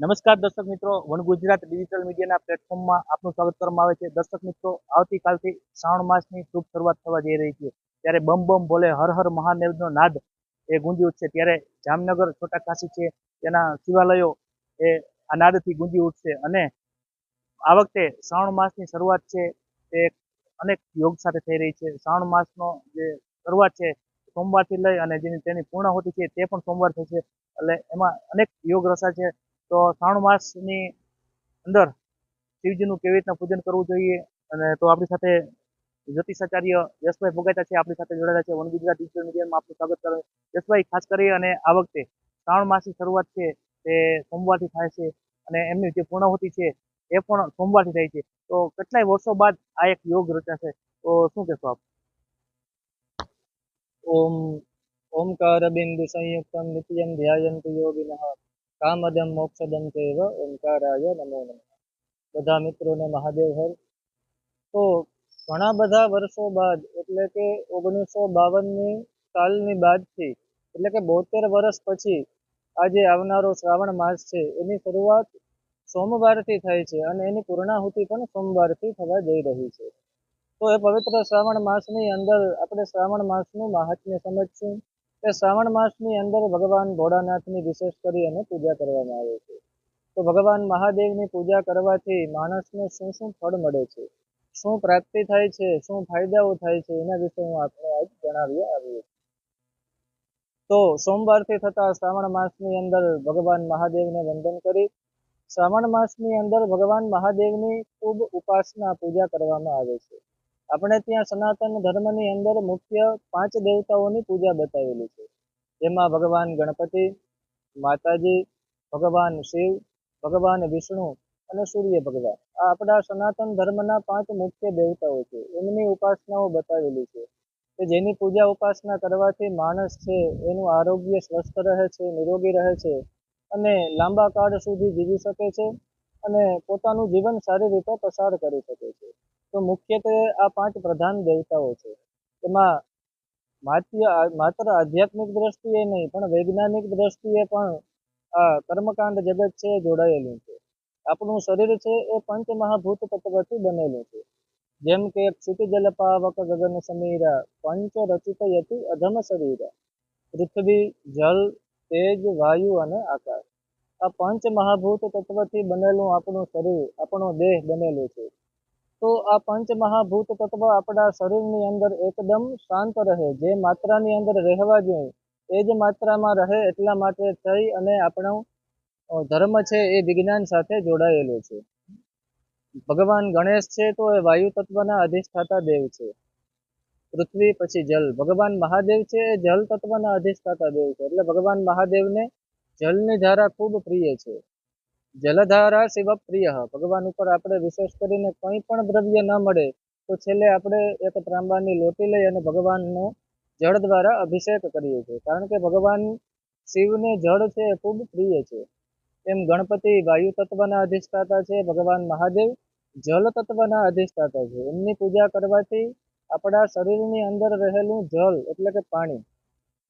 નમસ્કાર દર્શક મિત્રો, વન ગુજરાત ડિજિટલ મીડિયાના પ્લેટફોર્મમાં આપનું સ્વાગત કરવામાં આવે છે. દર્શક મિત્રો, આવતીકાલથી શ્રાવણ માસની શુભ શરૂઆત થવા જઈ રહી છે. ત્યારે બમ બમ ભોલે હર હર મહાદેવનો નાદ એ ગુંજી ઉઠશે. ત્યારે જામનગર છોટા કાશી છે, તેના શિવાલયો એ આ નાદથી ગુંજી ઉઠશે. અને આ વખતે શ્રાવણ માસની શરૂઆત છે, તે અનેક યોગ સાથે થઈ રહી છે. શ્રાવણ માસનો જે શરૂઆત છે, સોમવારથી લઈ અને જેની તેની પૂર્ણાહુતિ છે, તે પણ સોમવાર થશે. એટલે એમાં અનેક યોગ રસા છે. તો શ્રાવણ માસની અંદર શિવજીનું કેવી રીતના પૂજન કરવું જોઈએ અને તો આપણી સાથે જ્યોતિષાચાર્ય યશભાઈ ભોગાતા છે, આપણી સાથે જોડાયેલા છે, વન ગુજરાત ડિજિટલ મીડિયામાં આપનું સ્વાગત કરે યશભાઈ, ખાસ કરી અને આ વખતે શ્રાવણ માસની શરૂઆત છે તે સોમવારથી થાય છે અને એમની જે પૂર્ણાહુતિ છે એ પણ સોમવારથી થાય છે. તો કેટલાય વર્ષો બાદ આ એક યોગ રચાશે તો શું કહેશો આપ? ઓમ, ઓમકાર બિંદુ સંયુક્તમ નિત્યમ ધ્યાયંતુ યોગિનઃ. કામદમ મોક્ષદમ તેવ ઓમકારાય નમો નમઃ બધા મિત્રોને મહાદેવ હર તો ઘણા બધા વર્ષો બાદ એટલે કે ઓગણીસો બાવનની સાલની બાદથી એટલે કે બોતેર વર્ષ પછી આજે આવનારો શ્રાવણ માસ છે એની શરૂઆત સોમવારથી થાય છે અને એની પૂર્ણાહુતિ પણ સોમવારથી થવા જઈ રહી છે. તો એ પવિત્ર શ્રાવણ માસની અંદર આપણે શ્રાવણ માસનું મહાત્મ્ય સમજશું. કે શ્રાવણ માસની અંદર ભગવાન ભોળાનાથની વિશેષ કરી અને પૂજા કરવામાં આવે છે. તો ભગવાન મહાદેવની પૂજા કરવાથી માણસને શું શું ફળ મળે છે? શું પ્રાપ્તિ થાય છે? શું ફાયદાઓ થાય છે? એના વિશે હું આપણે આજ આવ્યું આવીએ. તો સોમવારથી થતા શ્રાવણ માસની અંદર ભગવાન મહાદેવને વંદન કરી શ્રાવણ માસની અંદર ભગવાન મહાદેવની ખૂબ ઉપાસના પૂજા કરવામાં આવે છે. આપણે ત્યાં સનાતન ધર્મની અંદર મુખ્ય પાંચ દેવતાઓની પૂજા બતાવેલી છે. જેમાં ભગવાન ગણપતિ, માતાજી, ભગવાન શિવ, ભગવાન વિષ્ણુ અને સૂર્ય ભગવાન. આ આપણા સનાતન ધર્મના પાંચ મુખ્ય દેવતાઓ છે. એમની ઉપાસનાઓ બતાવેલી છે કે જેની પૂજા ઉપાસના કરવાથી માણસ છે, એનું આરોગ્ય સ્વસ્થ રહે છે, નિરોગી રહે છે અને લાંબા કાળ સુધી જીવી શકે છે અને પોતાનું જીવન સારી રીતે પસાર કરી શકે છે. તો મુખ્યત્વે આ પાંચ પ્રધાન દેવતાઓ છે. એમાં માત્ર આધ્યાત્મિક દ્રષ્ટિએ નહીં, પણ વૈજ્ઞાનિક દ્રષ્ટિએ પણ આ કર્મકાંડ જગત છે જોડાયેલું છે. આપણું શરીર છે એ પંચમહાભૂત તત્વથી બનેલું છે. જેમ કે ક્ષિતિજલ પાવક ગગન સમીરા પંચ રચિત યતિ અધમ શરીરા, પૃથ્વી, જલ, તેજ, વાયુ અને આકાશ. આ પંચ મહાભૂત તત્વથી બનેલું આપણું શરીર, આપણો દેહ બનેલું છે. તો આ પંચમહાભૂત તત્વ આપણા શરીરની અંદર એકદમ શાંત રહે, જે માત્રાની અંદર રહેવા જોઈએ. એ જ માત્રામાં રહે એટલા માટે થઈ અને આપણો ધર્મ છે એ વિજ્ઞાન સાથે જોડાયેલો છે. ભગવાન ગણેશ છે તો એ વાયુ તત્વના અધિષ્ઠાતા દેવ છે. પૃથ્વી પછી જલ. ભગવાન મહાદેવ છે એ જલ તત્વના અધિષ્ઠાતા દેવ છે. એટલે ભગવાન મહાદેવને જલની ધારા ખૂબ પ્રિય છે. જલધારા શિવ પ્રિય ભગવાન ઉપર આપણે વિશેષ કરીને કંઈ પણ દ્રવ્ય ન મળે, તો છેલ્લે આપણે એક ત્રાંબાની લોટી લઈ અને ભગવાનનો જળ દ્વારા અભિષેક કરીએ છીએ. કારણ કે ભગવાન શિવને જળ છે એ ખૂબ પ્રિય છે. એમ ગણપતિ વાયુ તત્વના અધિષ્ઠાતા છે, ભગવાન મહાદેવ જળ તત્વના અધિષ્ઠાતા છે. એમની પૂજા કરવાથી આપણા શરીરની અંદર રહેલું જળ એટલે કે પાણી,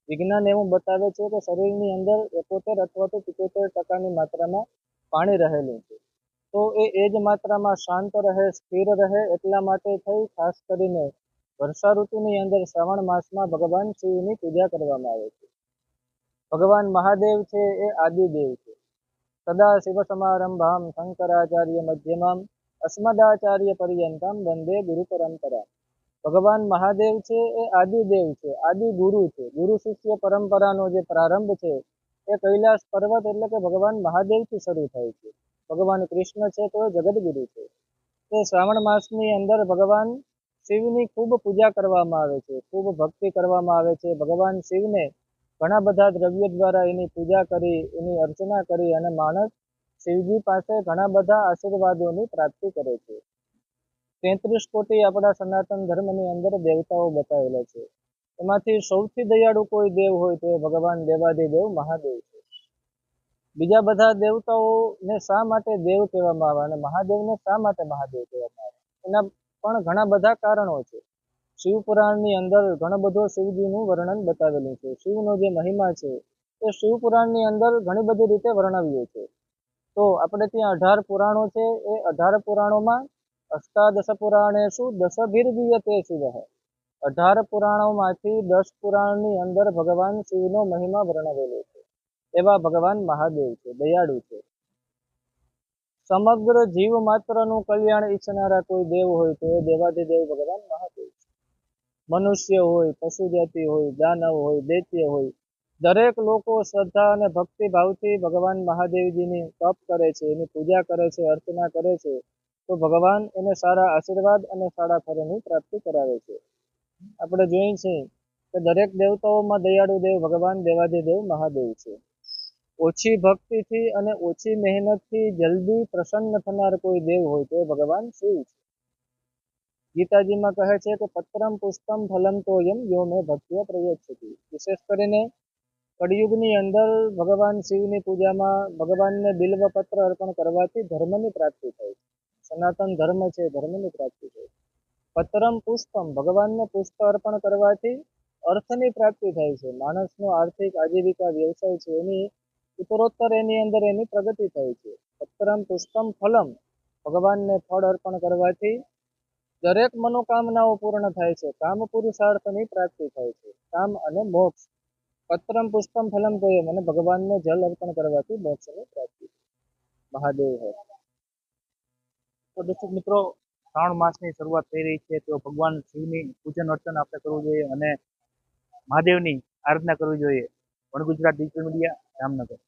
વિજ્ઞાન એવું બતાવે છે કે શરીરની અંદર એકોતેર અથવા તો પિત્તોતેર ટકાની માત્રામાં પાણી રહેલું છે. તો એ એ જ માત્રામાં શાંત રહે, સ્થિર રહે એટલા માટે થઈ, ખાસ કરીને વર્ષા ઋતુની અંદર શ્રાવણ માસમાં ભગવાન શિવની પૂજા કરવામાં આવે છે. ભગવાન મહાદેવ છે એ આદિદેવ છે. સદા શિવ સમારંભામ શંકરાચાર્ય મધ્યમામ અસ્મદાચાર્ય પર્યંતમ વંદે ગુરુ પરંપરા. ભગવાન મહાદેવ છે એ આદિદેવ છે, આદિ ગુરુ છે. ગુરુ શિષ્ય પરંપરાનો જે પ્રારંભ છે એ કૈલાસ પર્વત એટલે કે ભગવાન મહાદેવથી શરૂ થાય છે. ભગવાન કૃષ્ણ છે તો જગદગુરુ છે. તો શ્રાવણ માસની અંદર ભગવાન શિવની ખૂબ પૂજા કરવામાં આવે છે, ખૂબ ભક્તિ કરવામાં આવે છે. ભગવાન શિવને ઘણા બધા દ્રવ્યો દ્વારા એની પૂજા કરી, એની અર્ચના કરી અને માણસ શિવજી પાસે ઘણા બધા આશીર્વાદોની પ્રાપ્તિ કરે છે. તેત્રીસ કોટી આપણા સનાતન ધર્મની અંદર દેવતાઓ બતાવેલા છે. એમાંથી સૌથી દયાળુ કોઈ દેવ હોય તો એ ભગવાન દેવાદિદેવ મહાદેવ છે. બીજા બધા દેવતાઓને શા માટે દેવ કહેવામાં આવે? અને મહાદેવને શા માટે મહાદેવ કહેવામાં આવે? એના પણ ઘણા બધા કારણો છે. શિવપુરાણની અંદર ઘણો બધો શિવજીનું વર્ણન બતાવેલું છે. શિવનો જે મહિમા છે, એ શિવ પુરાણની અંદર ઘણી બધી રીતે વર્ણવ્યો છે. તો આપણે ત્યાં અઢાર પુરાણો છે. એ અઢાર પુરાણોમાં અષ્ટાદશ પુરાણેશુ દશભિર્દીયતે શિવ. અઢાર પુરાણોમાંથી દસ પુરાણની અંદર ભગવાન શિવનો મહિમા વર્ણવેલો છે. એવા ભગવાન મહાદેવ છે, દયાળુ છે. સમગ્ર જીવ માત્રનું કલ્યાણ ઈચ્છનારા કોઈ દેવ હોય તો એ દેવાધિદેવ ભગવાન મહાદેવ છે. મનુષ્ય હોય પશુ જાતિ હોય, દાનવ હોય, દૈત્ય હોય, દરેક લોકો શ્રદ્ધા અને ભક્તિ ભાવથી ભગવાન મહાદેવજીની તપ કરે છે, એની પૂજા કરે છે, અર્ચના કરે છે, તો ભગવાન એને સારા આશીર્વાદ અને સારા ફળની પ્રાપ્તિ કરાવે છે. આપણે જોઈ છે કે દરેક દેવતાઓમાં દયાળુ દેવ, ભગવાન દેવાધિદેવ મહાદેવ છે. ઓછી ભક્તિથી અને ઓછી મહેનતથી જલ્દી પ્રસન્ન થનાર કોઈ દેવ હોય તો ભગવાન શિવ છે. ગીતાજીમાં કહે છે કે પત્રમ પુષ્પમ ફલમ તોયમ યો મેં ભક્તિય પ્રયચ્છતિ. વિશેષ કરીને કળિયુગની અંદર ભગવાન શિવની પૂજામાં ભગવાનને બિલ્વ પત્ર અર્પણ કરવાથી ધર્મની પ્રાપ્તિ થાય છે. સનાતન ધર્મ છે, ધર્મની પ્રાપ્તિ થાય છે. પત્રમ પુષ્પમ, ભગવાનને પુષ્પ અર્પણ કરવાથી અર્થની પ્રાપ્તિ થાય છે. માણસનો આર્થિક આજીવિકા વ્યવસાય છે એની, ઉત્તરોત્તર એની અંદર એની પ્રગતિ થાય છે. પત્રમ પુષ્પમ ફલમ, ભગવાનને ફળ અર્પણ કરવાથી દરેક મનોકામનાઓ પૂર્ણ થાય છે. કામ પુરુષાર્થની પ્રાપ્તિ થાય છે. કામ અને મોક્ષ. પત્રમ પુષ્પમ ફલમ કહીએ મને, ભગવાનને જલ અર્પણ કરવાથી મોક્ષની પ્રાપ્તિ મહાદેવ તો મિત્રો શ્રાવણ માસની શરૂઆત થઈ રહી છે. તો ભગવાન શિવની પૂજન અર્ચન આપણે કરવું જોઈએ અને મહાદેવની આરાધના કરવી જોઈએ. પણ ગુજરાત ડિજિટલ મીડિયા જામનગર